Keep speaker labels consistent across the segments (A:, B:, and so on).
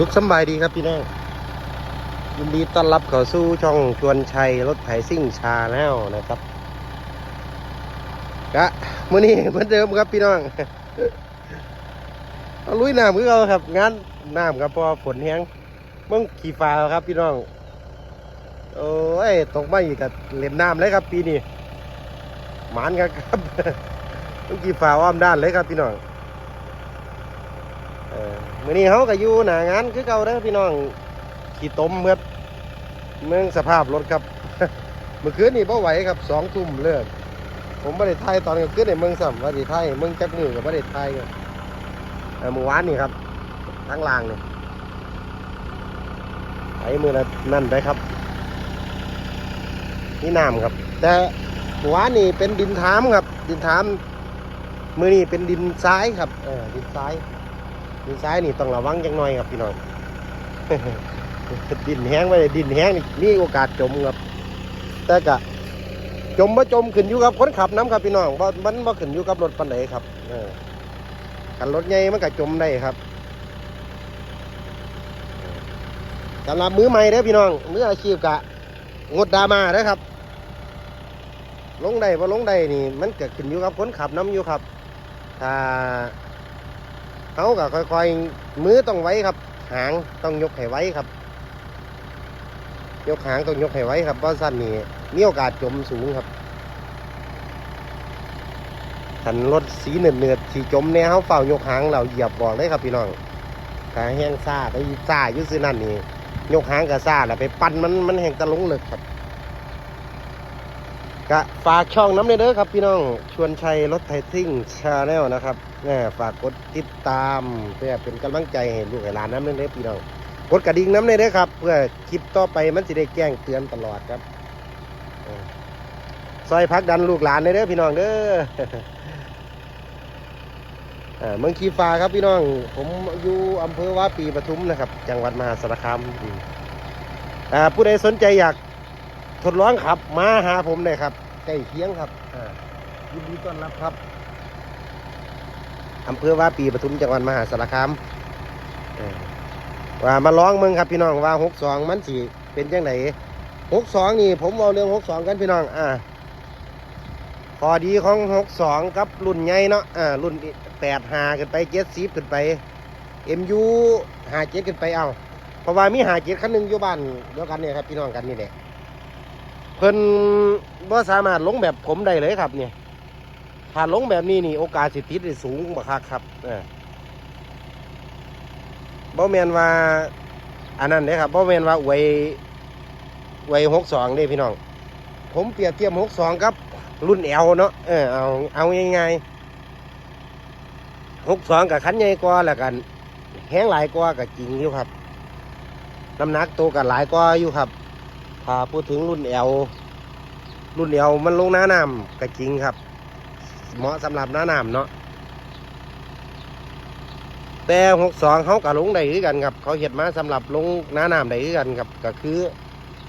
A: สุขสบายดีครับพี่น้องยินดีต้อนรับเข้าสู่ช่องชวนชัยรถไถซิ่งชาแนลนะครับกะมื้อนี้เหมือนเดิมครับพี่น้องเอาลุยน้ำคือเราครับ งานน้ำครับเพอฝนแห้งเมื่งขี่ฟ้าครับพี่น้อง โอ้ยตกมาอีกกับเล่นน้ำเลยครับ ปีนี้หมานกันครับเมื่งขี่ฟ้าอ้อมด้านเลยครับพี่น้อง มื้อนี้เขาก็อยู่หนางานคือเก่าเด้อพี่น้องขี่ต้มครับเมืองสภาพรถครับ เมื่อคืนนี่บ่ไหวครับสองทุ่มเลิกผมไม่ได้ถ่ายตอนกลางคืนในเมืองสัมว่าได้ถ่ายเมืองจักมือกับไม่ได้ถ่ายกันเออเมื่อวานนี่ครับทั้งลางนี่ไอ้มือละนั่นได้ครับนี่น้ำครับ แต่เมื่อวานนี่เป็นดินทามครับ ดินทามมือนี่เป็นดินทรายครับเออดินทราย ดินซ้ายนี่ต้องระวังจังหน่อยครับพี่น้องดินแห้งไปเลยดินแห้งนี่มีโอกาสจมครับ แต่กะจมบ่จมขึ้นอยู่กับคนขับน้ำครับพี่น้องบ่มันบ่ขึ้นอยู่กับรถปันไหนครับเออคันรถใหญ่มันก็จมได้ครับสำหรับมือใหม่เด้อพี่น้องมืออาชีพกะงดดามาเด้อครับ ลงได้บ่ลงได้นี่ มันเกิดขึ้นอยู่กับคนขับน้ำอยู่ครับถ้า เขาก็ค่อยๆ มือต้องไว้ครับ หางต้องยกให้ไว้ครับ ยกหางต้องยกให้ไว้ครับเพราะสั้นนี่มีโอกาสจมสูงครับขันรถสีเนือดเนือดๆสีจมเนี่ยเขาเฝ้ายกหางเราเหยียบบอกเลยครับพี่น้องขาแห้งซ่าไปซ่ายุ่ซื้อนั่นนี่ยกหางกับซ่าแล้วไปปั่นมันมันแห้งตะลงเลยครับ กะฝากช่องน้ำเนเด้อครับพี่น้องชวนชัยรถไทยซิ่งชาแนลนะครับแน่ฝากกดติดตามเพื่อเป็นกำลังใจให้ลูกให้หลานน้ำเนเด้อพี่น้องกดกระดิ่งน้ำเนเด้อครับ เพื่อคลิปต่อไปมันจะได้แจ้งเตือนตลอดครับซอยพักดันลูกหลานเด้อพี่น้องเด้ออ่าเมืองขีฟ้าครับพี่น้อง ผมอยู่อำเภอว่าปีปทุมนะครับ จังหวัดมหาสารคามผู้ใดสนใจอยาก ทดลองขับ มาหาผมเลยครับใกล้เคียงครับอ่ายินดีต้อนรับครับอำเภอว่าปีปทุมจังหวัดมหาสารคามออว่ามาร้องเมืองครับพี่น้องว่าหกสองมันสิเป็นจังไหนหกสองนี่ ผมเอาเรื่องหกสองกันพี่น้อง อ่าพอดีของหกสองกับรุ่นใหญ่เนาะอ่ารุ่นแปดหาขึ้นไปเจ็ดสิบขึ้นไปเอ็มยูหาเจ็ดขึ้นไปเอาเพราะว่ามีหาเจ็ดคันหนึ่งอยู่บ้านเดียวกันเนี่ยครับพี่น้องกันนี่แหละ เพิ่นว่าสามารถลงแบบผมได้เลยครับเนี่ยถ้าลงแบบนี้นี่โอกาสสิติดได้สูงบักคักครับเออบ่แมนว่าอันนั้นเด้ครับบ่แมนว่าไวยไวยหกสองเด้พี่น้อง ผมเปรียบเทียบหกสองกับ รุ่นแอลเนาะเออเอาเอาง่ายๆหกสองกับคันใหญ่กว่าแล้วกัน แห้งหลายกว่ากับจริงอยู่ครับน้ำหนักตัวกับหลายกว่าอยู่ครับ ถ้าพูดถึงรุ่นแอลรุ่นแอลมันลงหน้าน้ำกับจริงครับ เหมาะสำหรับหน้าน้ำเนาะแต่หกสองเขากับลงได้คือกันครับ เขาเห็ดมาสำหรับลงหน้าน้ำได้คือกันครับก็คือ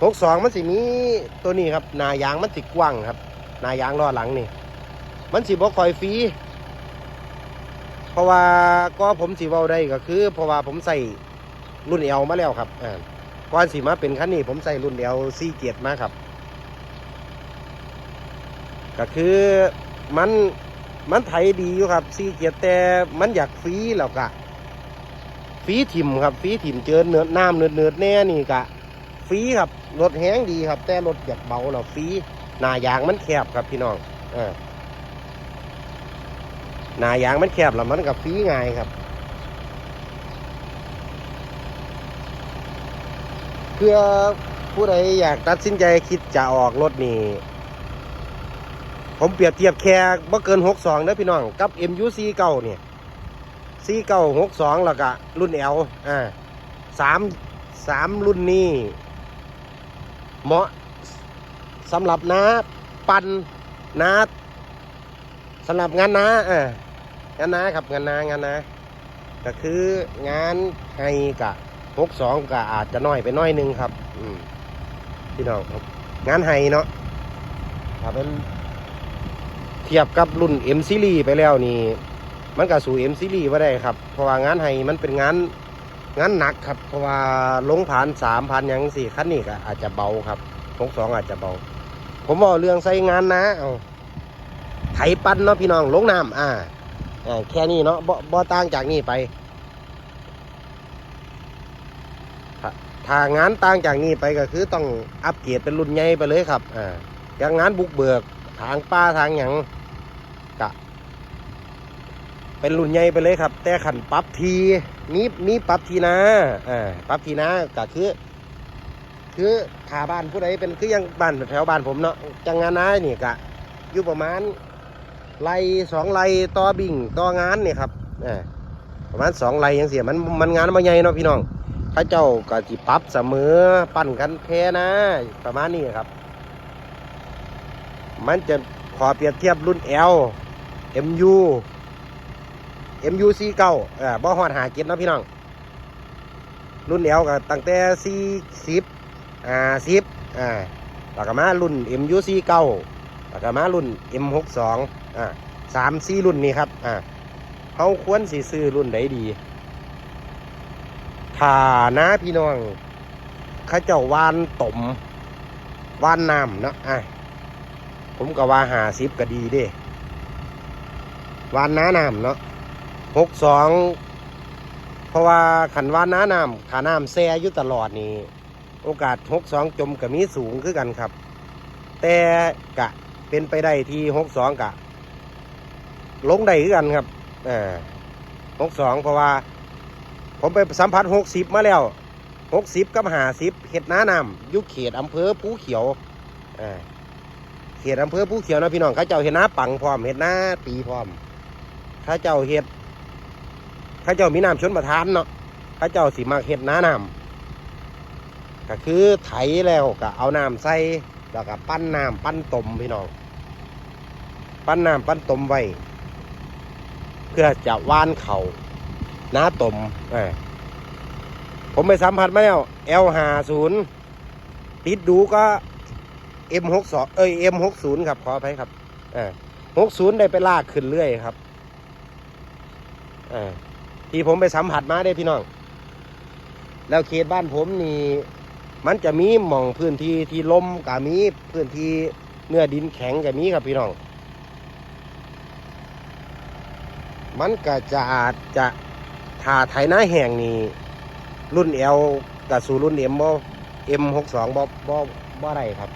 A: หกสองมันสิมีตัวนี้ครับหนายางมันสิกว้างครับหนายางล้อหลังนี่ มันสิบ่คอยฟรีเพราะว่าก็ผมสิเว้าได้ก็คือ เพราะว่าผมใส่รุ่นเอลมาแล้วครับอ่า ก่อนสิมาเป็นคันนี้ผมใส่รุ่นเอลซีเจ็ดมาครับ ก็คือมันมันไถดีอยู่ครับซีเกียรแต่มันอยากฟีแล้วกะฟีถิ่มครับฟีถิ่มเจอเนื้อน้ำเนื้อเนื้อแน่นี่กะฟีครับรถแห้งดีครับ แต่รถอยากเบาเราฟีหนายางมันแคบครับพี่น้องเออหนายางมันแคบแล้วมันกับฟีง่ายครับ เพื่อผู้ใดอยากตัดสินใจคิดจะออกรถนี่ ผมเปรียบเทียบแค่บ่เกินหกสองนะพี่น้อง กับ MU 4เก้าเนี่ย4เก้าหกสองแล้วก็รุ่น L อ่าสามสามรุ่นนี้ เหมาะสำหรับน้าปันน้าสำหรับงานน้าอ่างานน้าครับงานน้างานน้าก็คืองานไฮกะ หกสองก็อาจจะน้อยไปน้อยหนึงครับ อืมพี่น้องครับ งานไฮเนาะถ้าเป็นเทียบกับรุ่น M Series ไปแล้วนี่ มันก็สู่ M Series ไม่ได้ครับ เพราะว่างานไห้มันเป็นงานงานหนักครับ เพราะว่าลงผ่านสามพันยังสี่คันนี้ก็อาจจะเบาครับหกสองอาจจะเบา ผมบอกเรื่องใส่งานนะเอาไถปั้นเนาะพี่น้องลงน้ำอ่าแค่นี้เนาะบ่บ่ต่างจากนี้ไป ถ้างานต่างจากนี้ไปก็คือต้องอัปเกรดเป็นรุ่นใหญ่ไปเลยครับอ่าอย่างงานบุกเบิกทางป้าทางหยังกะ เป็นรุ่นใหญ่ไปเลยครับ แต่ขันปรับทีมีมีปรับทีนะอ่าปรับทีนะก็คือ คือถ้าบ้านผู้ใดเป็นคือยังบ้านแถวบ้านผมเนาะจังงานน้านี่กะอยู่ประมาณไรสองไรต่อบิ่งต่องานเนี่ยครับอ่าประมาณสองไรยังเสียมันมันงานมาใหญ่เนาะพี่น้อง พระเจ้าก็จิปรับเสมอปั้นกันแค่นะ ประมาณนี้ครับ มันจะขอเปรียบเทียบรุ่น L MU MUC เก้าเออบ่ฮอดหาเจ็ดเนะพี่น้อง รุ่น L ก็ตั้งแต่สี่สิบอ่าสิบอ่าแล้วก็มารุ่น MUC เก้าแล้วก็มารุ่น M62 อ่าสามสี่รุ่นนี้ครับ อ่าเขาควรสิซื้อรุ่นใดดี ถ้านะพี่น้องเขาเจ้าวานตมวานน้ำเนาะอ่าผมก็ว่าหาสิบก็ดีเด้วานน้าน้ำเนาะหกสองเพราะว่าขันว่าน้าน้ำขาน้ำแซ่อยู่ตลอดนี่โอกาสหกสองจมกับมีสูงคือกันครับ แต่กะเป็นไปได้ที่หกสองกะ ลงได้คือกันครับอ่าหกสองเพราะว่า ผมไปสัมผัสหกสิบมาแล้วหกสิบกับหาสิบเห็ดน้าน้ำยุคเขตอำเภอภูเขียวเขตอำเภอภูเขียวนะพี่น้องเขาเจ้าเห็ดน้าปังพร้อมเห็ดน้าตีพร้อมข้าเจ้าเฮ็ดข้าเจ้ามีน้ำชนประทานเนาะข้าเจ้าสิมาเฮ็ดน้าน้ำก็คือไถแล้วก็เอาน้ำใส่แล้วก็ปั้นน้ำปั้นต้มพี่น้อง ปั้นน้ำปั้นต้มไว้ เพื่อจะว่านเขา น้าตมเออผมไปสัมผัสมาแล้ว L ห้าศูนย์ติดดูก็ M หกสองเอ้ย M หกศูนย์ครับขออภัยครับหกศูนย์ได้ไปลากขึ้นเรื่อยครับอ่าที่ผมไปสัมผัสมาได้พี่น้อง แล้วเขตบ้านผมนี่ มันจะมีหม่องพื้นที่ที่ลมกะมีพื้นที่เนื้อดินแข็งกะมีครับพี่น้อง มันก็จะอาจจะ ถ้าไถนาแห่งนี่รุ่นเอลกับสู่รุ่นเอ็มบ่เอ็มหกสองบ่บ่บ่ได้ครับ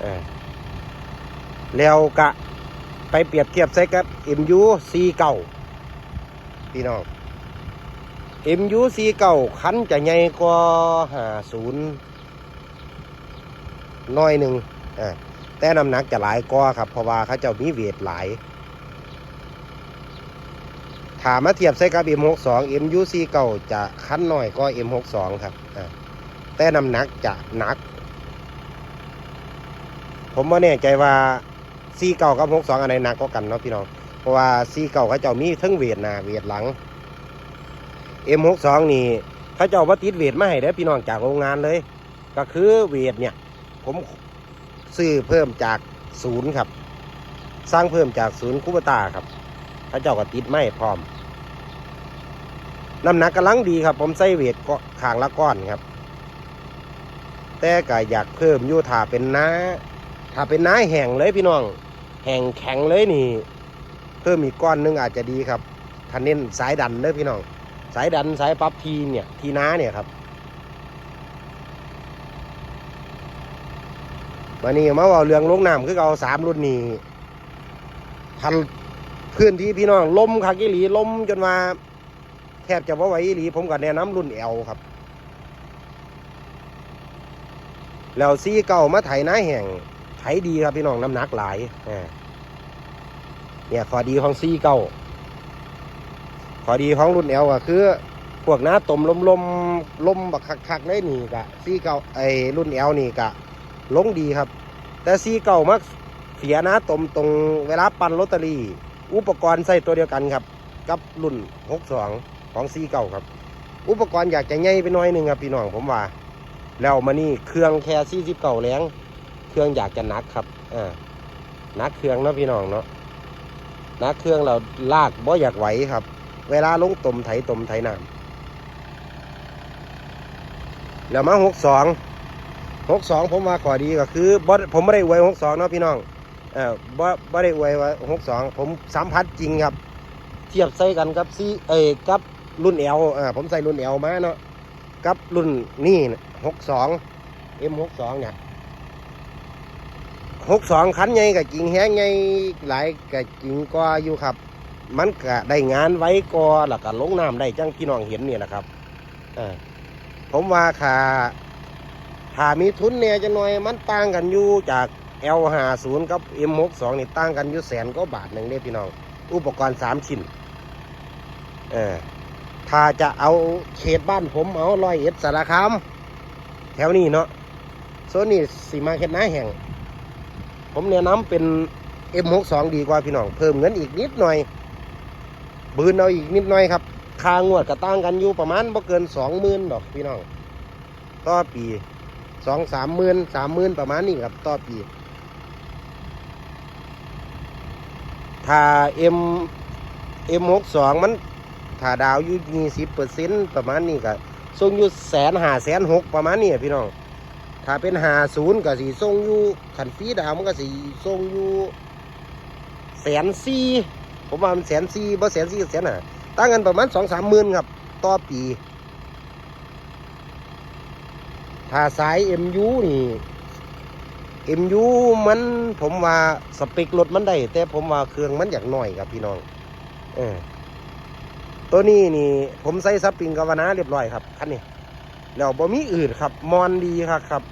A: เออแล้วกะไปเปรียบเทียบใส่กับเอ็มยูซีเก่าพี่น้อง MUC เก่าคันจะใหญ่กว่าหาศูนย์น้อยหนึ่งอ่าแต่น้ำหนักจะหลายกว่าครับ เพราะว่าเขาเจ้ามีเวทหลาย ถามมาเทียบใส่กับ M62 MUC เก่าจะคันหน้อยกว่า M62 ครับแต่น้ำหนักจะหนัก ผมว่าแน่ใจว่า C เก่ากับ62อันไหนหนักกว่ากันเนาะพี่น้อง เพราะว่าซีเก่าเขาเจ้ามีทั้งเวทหน้าเวทหลัง M62 นี่เขาเจ้าว่าติดเวทมาให้ได้พี่น้องจากโรงงานเลย ก็คือเวทเนี่ย ผมซื้อเพิ่มจากศูนย์ครับ สร้างเพิ่มจากศูนย์คูปตาครับ เขาเจ้าก็ติดไม่พร้อม น้ำหนักกำลังดีครับ ผมใส่เวทก็ขางละก้อนครับ แต่ก็อยากเพิ่มยู่ถ้าเป็นน้าถ้าเป็นน้าแห้งเลยพี่น้อง แห้งแข็งเลยนี่ เพิ่มอีกก้อนนึงอาจจะดีครับถ้าเน้นสายดันเด้อพี่น้อง สายดันสายปั๊บทีเนี่ยทีน้าเนี่ยครับวันนี้มาเอาเรื่องลงน้ำคือเอาสามรุ่นนี้ทัน พื้นที่พี่น้องลมคักอีหลีลมจนว่าแทบจะว่าไหวอีหลี ผมก็แนะนำรุ่นเอลครับ แล้วซีเก่ามาไถน้าแห่งไถดีครับพี่น้องน้ำหนักหลายอ่าเนี่ยข้อดีของซีเก้าข้อดีของรุ่นเอลก็คือ พวกน้าตมลมลมลมบักคักๆเลยนี่กะซีเก้าไอรุ่นเอลนี่กะลงดีครับ แต่ซีเก้ามักเสียน้าตมตรงเวลาปั่นลอตเตอรี่ อุปกรณ์ใส่ตัวเดียวกันครับ กับรุ่นหกสองของซีเก้าครับ อุปกรณ์อยากจะใหญ่ไปหน่อยหนึ่งครับพี่น้องผมว่า แล้วมานี่เครื่องแค่ซีสิบเก้าแรงเครื่องอยากจะนักครับอ่านักเครื่องเนาะพี่น้องเนาะนักเครื่องเราลากบ่อยากไหวครับ เวลาลงตมไถตมไถน้ำแล้วมาหกสองหกสองผมว่าขอดีก็คือบ่ผมไม่ได้อวยหกสองเนาะพี่น้อง เออบ่บ่ได้อวยว่าหกสองผมสัมผัสจริงครับ เทียบใส่กันกับซีเอ้ยกับรุ่นเอลอ่าผมใส่รุ่นเอลมาเนาะกับรุ่นนี่หกสองเอ็มหกสองเนี่ยหกสองคันใหญ่กับกิ่งแห้งใหญ่หลายกับกิ่งก็อยู่ครับ มันก็ได้งานไว้ก็แล้วก็ลงน้ำได้จังพี่น้องเห็นเนี่แหละครับอผมว่าค่าถ้ามีทุนเนี่ยจะหน่อยมันต่างกันอยู่จาก L50 กับ M62 นี่ต่างกันอยู่แสนก็บาทหนึ่งเด้พี่น้อง อุปกรณ์สามชิ้น เออ ถ้าจะเอาเขตบ้านผมเอาร้อยเอ็ดสารคาม แถวนี้เนาะโซนนี้สีมาเข็ดหน้าแห่ง ผมแนะนำเป็น M62 ดีกว่าพี่น้อง เพิ่มเงินอีกนิดหน่อย บืนเอาอีกนิดหน่อยครับค่างวดก็ต่างกันอยู่ประมาณบ่เกินสองหมื่นดอกพี่น้อง ต่อปีสองสามหมื่นสามหมื่นประมาณนี้ครับ ต่อปี ถ้า M M หกสองมันถ้าดาวอยู่ยี่สิบเปอร์เซ็นต์ประมาณนี้ก็ส่งอยู่แสนหาแสนหกประมาณนี้พี่น้อง ถ้าเป็นหาศูนย์ก็สีส่งอยู่ขันฟีดาวมันก็สีส่งอยู่แสนสี่ผมว่ามันแสนสี่บ่แสนสี่แสนห้าตั้งกันประมาณสองสามหมื่นครับ ต่อปี ถ้าสาย MU นี่ MU มันผมว่าสเปครถมันได้แต่ผมว่าเครื่องมันอยากหน่อยครับพี่น้อง เออตัวนี้นี่ ผมใส่ซับปิงกาวนาเรียบร้อยครับคันนี้แล้วบ่มีอื่นครับมอนดีครับครับ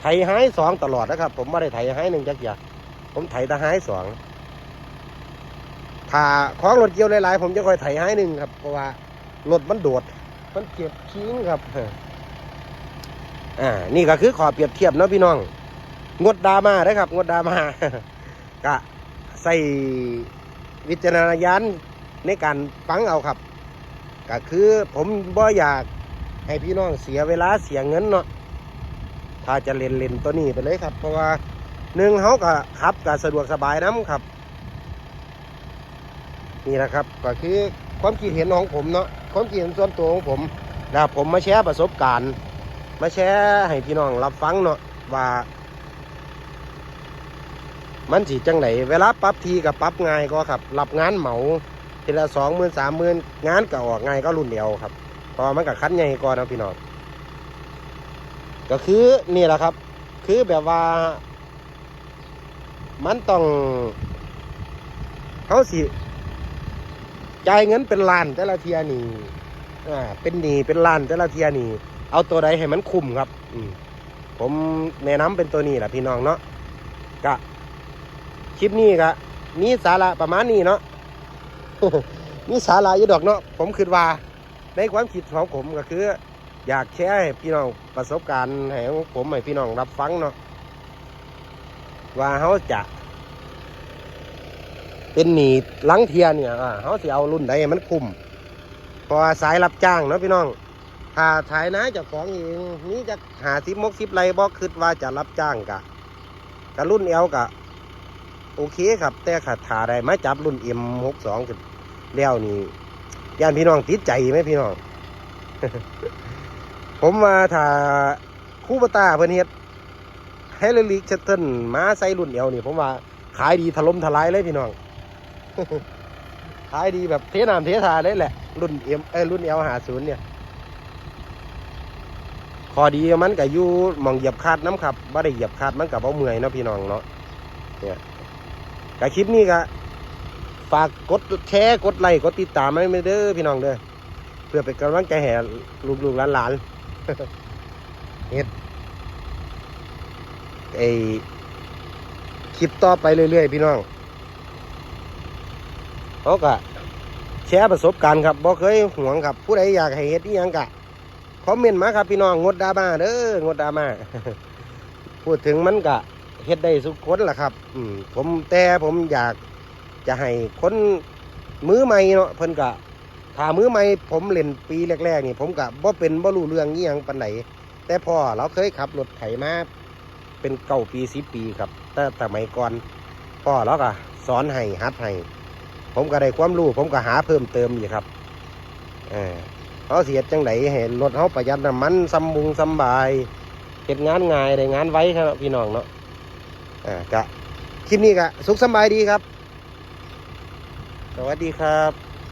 A: ไถหายสองตลอดนะครับ ผมไม่ได้ไถหายหนึ่งจักอย่างผมไถแต่หายสองถ้าของรถเกี่ยวหลายๆผมจะคอยไถหายหนึ่งครับเพราะว่ารถมันโดด มันเก็บทิ้งครับอ่านี่ก็คือขอเปรียบเทียบนะพี่น้อง งดดราม่าได้ครับงดดราม่าก็ใส่วิจารณญาณในการฟังเอาครับ ก็คือผมบ่อยากให้พี่น้องเสียเวลาเสียเงินเนาะถ้าจะเล่นเล่นตัวนี้ไปเลยครับ เพราะว่าหนึ่งเขาก็ขับก็สะดวกสบายน้ำครับ นี่แหละครับก็คือความคิดเห็นของผมเนาะความคิดเห็นส่วนตัวของผมแล้วผมมาแชร์ประสบการณ์ มาแชร์ให้พี่น้องรับฟังเนาะว่า มันสิจังไหนเวลาปรับทีกับปรับง่ายก็ครับรับงานเหมาทีละสองหมื่นสามหมื่นงานก็ออกง่ายก็รุ่นเดียวครับเพอมันกับคันใหญ่ก่อนนะพี่น้องก็คือนี่แหละครับ คือแบบว่า มันต้องเขาสิจ่ายเงินเป็นล้านแต่ละเทียนี่อ่าเป็นหนีเป็นล้านแต่ละเทียนี่เอาตัวใดให้มันคุ้มครับ อืมผมแนะนำเป็นตัวนี้แหละพี่น้องเนาะก็ คลิปนี้ก็มีสาระประมาณนี้เนาะมีสาระอยู่ดอกเนาะผมคิดว่า ในความคิดของผมก็คือ อยากแชร์ให้พี่น้องประสบการณ์ให้ผมให้พี่น้องรับฟังเนาะว่าเขาจะเป็นหนีลังเทียเนี่ยอ่าเขาสิเอารุ่นใดมันคุ้มพราะว่าสายรับจ้างเนาะพี่น้องถ้าถ่ายนะเจ้าของเองนี่จะหาสิบมกสิบไรบ่คิดว่าจะรับจ้างกะกะรุ่นเอลกะ โอเคครับ แต่ขาดถาได้มาจับรุ่นเอ็มหกสองแล้วนี่ย่านพี่น้องติดใจไหมพี่น้อง ผมว่าถ้าคู่ปตาเพิ่นเฮ็ดเฮลลิกเชตเทิลมาใส่รุ่นเอลนี่ผมว่าขายดีถล่มทลายเลยพี่น้อง ขายดีแบบเทน้ำเททาเลยแหละ รุ่นเอ็มเอรุ่นเอลหาศูนย์เนี่ยขอดีมันก็อยู่หมองเหยียบคาดน้ำครับบ่ได้เหยียบคาดมันกับเอาเมื่อยเนาะพี่น้องเนาะเนี่ย กับคลิปนี้ก็ฝากกดแชร์กดไลค์กดติดตามให้เด้อพี่น้องเด้อเพื่อเป็นกำลังใจแห่ลูกๆหลานๆเฮ็ดไอคลิปต่อไปเรื่อยๆ พี่น้องเขาก็แชร์ประสบการณ์ครับบ่เคยห่วงครับ ผู้ใดอยากให้เฮ็ดอีหยังกะคอมเมนต์มาครับพี่น้องงดดราม่าเด้องดดราม่าพูดถึงมันก็ เฮ็ดได้สุกคนล่ะครับ อืมผมแต่ผมอยากจะให้คนมือใหม่เนาะเพิ่นก็ถ้ามือใหม่ผมเล่นปีแรกๆนี่ ผมก็บ่เป็นบ่รู้เรื่องอีหยังปานไหนแต่พ่อเราเคยขับรถไถมาเป็นเก่าปีสิปีครับ แต่สมัยก่อนพ่อเราก็สอนให้ฮัดให้ผมก็ได้ความรู้ ผมก็หาเพิ่มเติมอยู่ครับเออเขาเสียดจังไหนเห็นรถเขาประหยัดน้ำมันซัมบุงซัมบายเก็บงานง่ายได้งานไว้ครับพี่น้องเนาะ อ่กะคลิปนี้กะสุขสบายดีครับ สวัสดีครับ